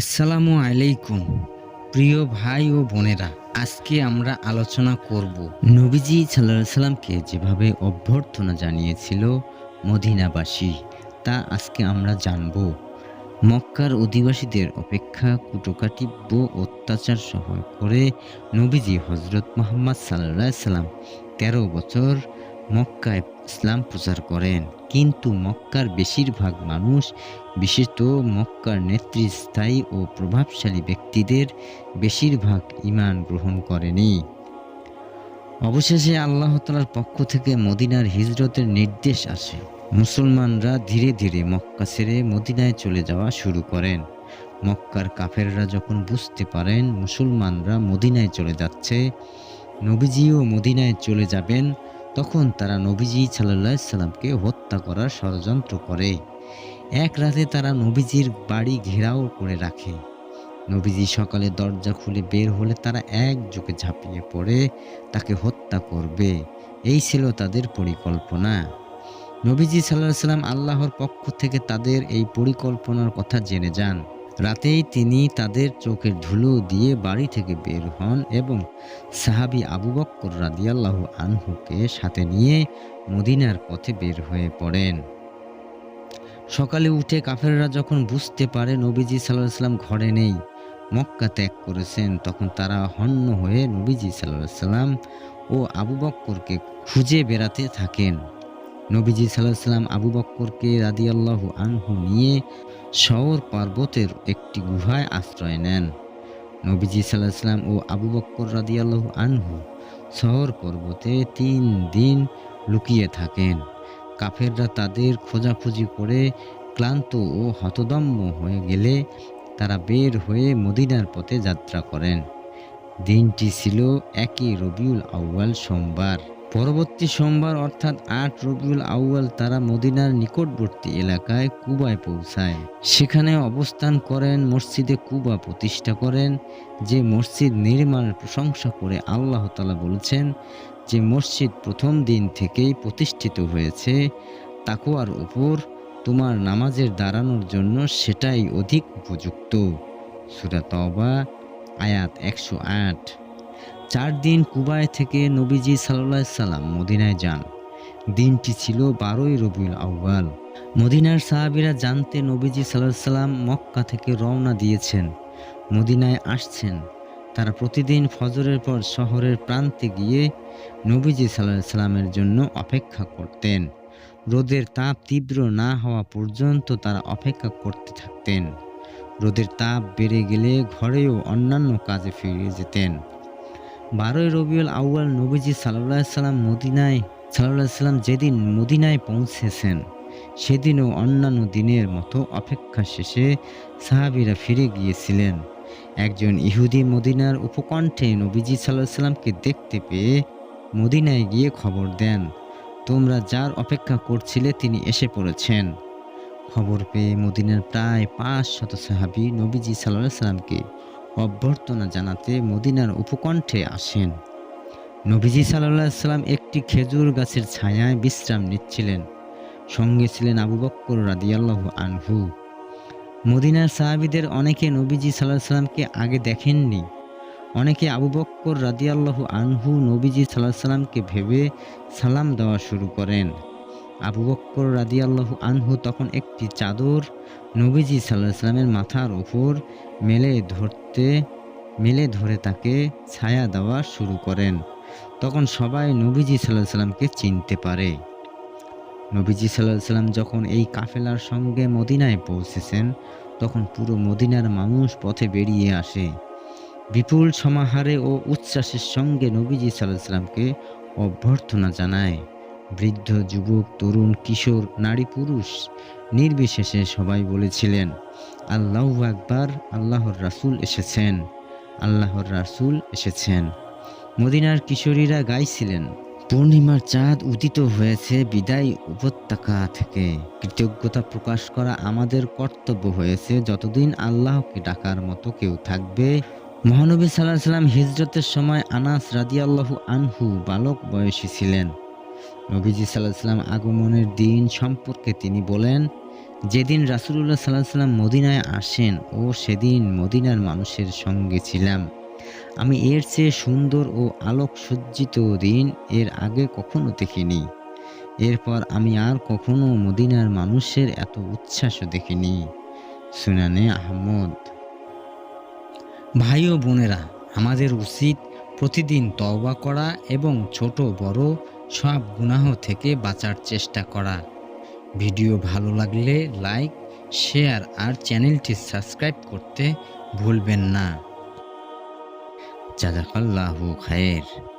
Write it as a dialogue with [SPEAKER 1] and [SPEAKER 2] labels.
[SPEAKER 1] আসসালামু আলাইকুম, প্রিয় ভাই ও বোনেরা। আজকে আমরা আলোচনা করব, নবীজি সাল্লাহ সাল্লামকে যেভাবে অভ্যর্থনা জানিয়েছিল মদিনাবাসী, তা আজকে আমরা জানব। মক্কার অধিবাসীদের অপেক্ষা কুটোকাটিব্য অত্যাচার সহ করে নবীজি হজরত মোহাম্মদ সাল্লাহ সাল্লাম তেরো বছর মক্কায় ইসলাম প্রচার করেন। কিন্তু মক্কার বেশিরভাগ মানুষ, বিশেষত মক্কার নেতৃস্থায়ী ও প্রভাবশালী ব্যক্তিদের বেশিরভাগ ঈমান গ্রহণ করেনি। অবশেষে আল্লাহ তালার পক্ষ থেকে মদিনার হিজরতের নির্দেশ আসে। মুসলমানরা ধীরে ধীরে মক্কা ছেড়ে মদিনায় চলে যাওয়া শুরু করেন। মক্কার কাফেররা যখন বুঝতে পারেন মুসলমানরা মদিনায় চলে যাচ্ছে, নবীজিও মদিনায় চলে যাবেন তখন তারা নবীজি সাল্লাহ সাল্লামকে হত্যা করার ষড়যন্ত্র করে। এক রাতে তারা নবীজির বাড়ি ঘেরাও করে রাখে। নবীজি সকালে দরজা খুলে বের হলে তারা একযোগে ঝাঁপিয়ে পড়ে, তাকে হত্যা করবে। এই ছিল তাদের পরিকল্পনা। নবীজি সাল্লাহ সাল্লাম আল্লাহর পক্ষ থেকে তাদের এই পরিকল্পনার কথা জেনে যান। রাতেই তিনি তাদের চোখের ধুলো দিয়ে বাড়ি থেকে বের হন এবং সাহাবি আবু বক্কর রাদিয়াল্লাহু আনহুকে সাথে নিয়ে মদিনার পথে বের হয়ে পড়েন। সকালে উঠে কাফেররা যখন বুঝতে পারে নবীজি সাল্লাহ সাল্লাম ঘরে নেই, মক্কা ত্যাগ করেছেন, তখন তারা হন্য হয়ে নবীজি সাল্লাহ সাল্লাম ও আবু বক্করকে খুঁজে বেড়াতে থাকেন। নবীজি সাল্লাহ সাল্লাম আবু বক্করকে রাদিয়াল্লাহু আনহু নিয়ে শহর পর্বতের একটি গুহায় আশ্রয় নেন। নবীজি সাল্লাহ সাল্লাম ও আবু বক্কর রাদিয়াল্লাহু আনহু শহর পর্বতে তিন দিন লুকিয়ে থাকেন। কাফেররা তাদের খোঁজাখুঁজি করে ক্লান্ত ও হতদম্য হয়ে গেলে তারা বের হয়ে মদিনার পথে যাত্রা করেন। দিনটি ছিল একই রবিউল আউয়াল সোমবার। পরবর্তী সোমবার অর্থাৎ আট রবিউল আউয়াল তারা মদিনার নিকটবর্তী এলাকায় কুবায় পৌঁছায়। সেখানে অবস্থান করেন, মসজিদে কুবা প্রতিষ্ঠা করেন, যে মসজিদ নির্মাণের প্রশংসা করে আল্লাহ তালা বলছেন যে মসজিদ প্রথম দিন থেকেই প্রতিষ্ঠিত হয়েছে। তাকুয়ার উপর তোমার নামাজের দাঁড়ানোর জন্য সেটাই অধিক উপযুক্ত। সুরা তবা আয়াত একশো আট। চার দিন কুবায় থেকে নবীজি সাল্লাহ সাল্লাম মদিনায় যান। দিনটি ছিল বারোই রবিউল আউ্বাল মদিনার সাহাবিরা জানতে নবীজি সাল্লাহ সাল্লাম মক্কা থেকে রওনা দিয়েছেন। মদিনায় আসছেন। তারা প্রতিদিন ফজরের পর শহরের প্রান্তে গিয়ে নবীজি সাল্লাহ সাল্লামের জন্য অপেক্ষা করতেন। রোদের তাপ তীব্র না হওয়া পর্যন্ত তারা অপেক্ষা করতে থাকতেন। রোদের তাপ বেড়ে গেলে ঘরেও অন্যান্য কাজে ফিরে যেতেন। বারোই রবিউল আউয়াল নবীজি সাল্লাহ সাল্লাম মদিনায় সাল্লাহ সাল্লাম যেদিন মদিনায় পৌঁছেছেন, সেদিনও অন্যান্য দিনের মতো অপেক্ষা শেষে সাহাবিরা ফিরে গিয়েছিলেন। একজন ইহুদি মদিনার উপকণ্ঠে নবীজি সাল্লাহ সাল্লামকে দেখতে পেয়ে মদিনায় গিয়ে খবর দেন, তোমরা যার অপেক্ষা করছিলে তিনি এসে পড়েছেন। খবর পেয়ে মদিনার প্রায় পাঁচ শত সাহাবি নবীজি সাল্লাহ সাল্লামকে অভ্যর্থনা জানাতে মদিনার উপকণ্ঠে আসেন। নবীজি সাল্লাহ সাল্লাম একটি খেজুর গাছের ছায়ায় বিশ্রাম নিচ্ছিলেন। সঙ্গে ছিলেন আবু বক্কর রাদিয়াল্লাহু আনহু। মদিনার সাহাবিদের অনেকে নবীজি সাল্লাহ সাল্লামকে আগে দেখেননি। অনেকে আবু বক্কর রাদিয়াল্লাহু আনহু নবীজি সাল্লাহ সাল্লামকে ভেবে সালাম দেওয়া শুরু করেন। আবু বক্কর রাদিয়াল্লাহু আনহু তখন একটি চাদর নবীজি সাল্লাহ সাল্লামের মাথার ওপর মেলে ধরতে, মেলে ধরে তাকে ছায়া দেওয়া শুরু করেন। তখন সবাই নবীজি সাল্লাহ সাল্লামকে চিনতে পারে। নবীজি সাল্লাহ সাল্লাম যখন এই কাফেলার সঙ্গে মদিনায় পৌঁছেছেন, তখন পুরো মদিনার মানুষ পথে বেরিয়ে আসে। বিপুল সমাহারে ও উচ্ছ্বাসের সঙ্গে নবীজি সাল্লাহ সাল্লামকে অভ্যর্থনা জানায়। বৃদ্ধ, যুবক, তরুণ, কিশোর, নারী, পুরুষ নির্বিশেষে সবাই বলেছিলেন, আল্লাহ আকবার, আল্লাহর রাসূল এসেছেন, আল্লাহর রাসূল এসেছেন। মদিনার কিশোরীরা গাইছিলেন, পূর্ণিমার চাঁদ উদিত হয়েছে বিদায় উপত্যকা থেকে। কৃতজ্ঞতা প্রকাশ করা আমাদের কর্তব্য হয়েছে। যতদিন আল্লাহকে ডাকার মতো কেউ থাকবে। মহানবী সাল্লাহ সাল্লাম হিজরতের সময় আনাস রাদিয়াল্লাহু আনহু বালক বয়সী ছিলেন। নবীজি সাল্লাহ সাল্লাম আগমনের দিন সম্পর্কে তিনি বলেন, যেদিন রাসুলুল্লাহ সাল্লাহ সাল্লাম মদিনায় আসেন, ও সেদিন মদিনার মানুষের সঙ্গে ছিলাম। আমি এর চেয়ে সুন্দর ও আলোক সজ্জিত দিন এর আগে কখনো দেখিনি। এরপর আমি আর কখনো মদিনার মানুষের এত উচ্ছ্বাসও দেখিনি। সুনানে আহমদ। ভাই ও বোনেরা, আমাদের উচিত প্রতিদিন তওবা করা এবং ছোট বড় সব গুনাহ থেকে বাঁচার চেষ্টা করা। ভিডিও ভালো লাগলে লাইক, শেয়ার আর চ্যানেলটি সাবস্ক্রাইব করতে ভুলবেন না। জাজাকাল্লাহু খায়ের।